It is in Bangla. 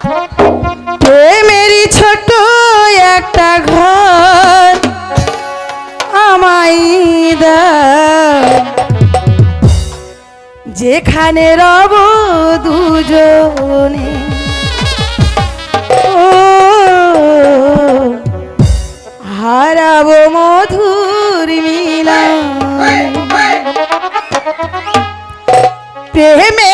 প্রেমেরই ছোট একটা ঘর আমাই যেখানে রব দুজনে। ও হারাবো মধুর মিলন। প্রেমে